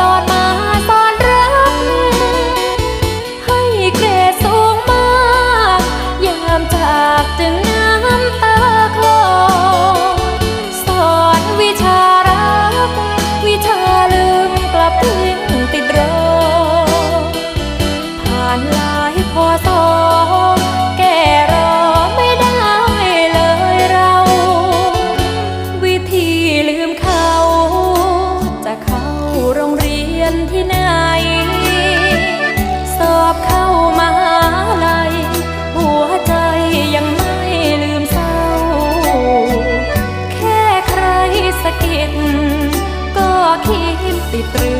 ตอนมาสอนรัก ให้เกรดสูงมาก ยามจากจึงน้ำตาคลอสอนวิชารัก วิชาลืมกลับทิ้งติดเรอผ่านหลายพอสอง ที่ไหน สอบเข้ามหาลัยหัวใจยังไม่ลืมเศร้า แค่ใครสะกิดก็คิดติดตรึง